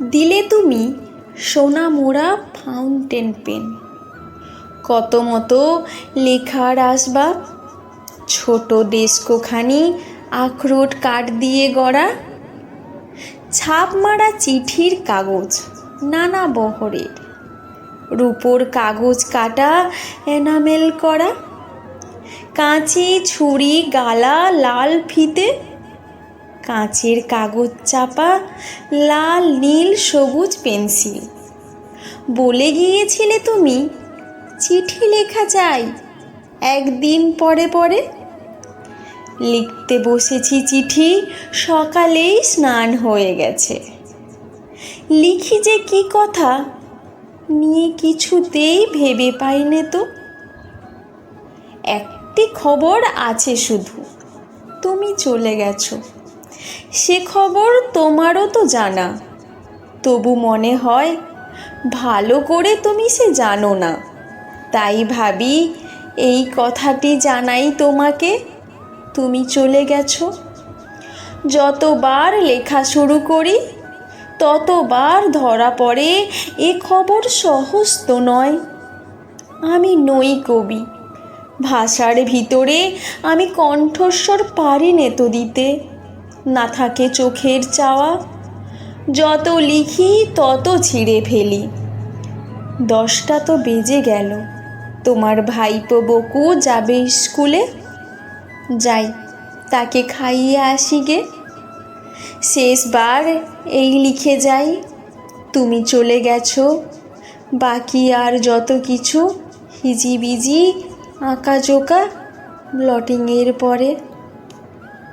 দিলে তুমি সোনা মোড়া ফাউন্টেন পেন কত মতো লেখার আসবাব, ছোট ডেস্কোখানি আখরোট কাঠ দিয়ে গড়া, ছাপ মারা চিঠির কাগজ নানা বহরের, রূপোর কাগজ কাটা এনামেল করা, কাঁচি ছুরি গালা লাল ফিতে কাঁচের কাগজ চাপা, লাল, নীল, সবুজ পেন্সিল। বলে গিয়েছিলে তুমি, চিঠি লেখা চাই একদিন পরে পরে? লিখতে বসেছি চিঠি, সকালেই স্নান হয়ে গেছে। লিখি যে কি কথা, নিয়ে কিছুতেই ভেবে পাইনে তো। একটি খবর আছে শুধু, তুমি চলে গেছো। সে খবর তোমারও তো জানা। তবু মনে হয়, ভালো করে তুমি সে জানো না। তাই ভাবি, এই কথাটি জানাই তোমাকে। তুমি চলে গেছো। যতবার লেখা শুরু করি, ততবার ধরা পড়ে এ খবর সহজ তো নয়। আমি নই কবি। ভাষার ভিতরে আমি কণ্ঠস্বর পারি তো দিতে। না থাকে চোখের চাওয়া। যত লিখি, তত ছিঁড়ে ফেলি। দশটা তো বেজে গেল। তোমার ভাইপো বকু যাবে স্কুলে? যাই, তাকে খাইয়ে আসি গে। শেষবার এই লিখে যাই, তুমি চলে গেছো। বাকি আর যত কিছু, হিজিবিজি আঁকা জোকা ব্লটিংয়ের পরে।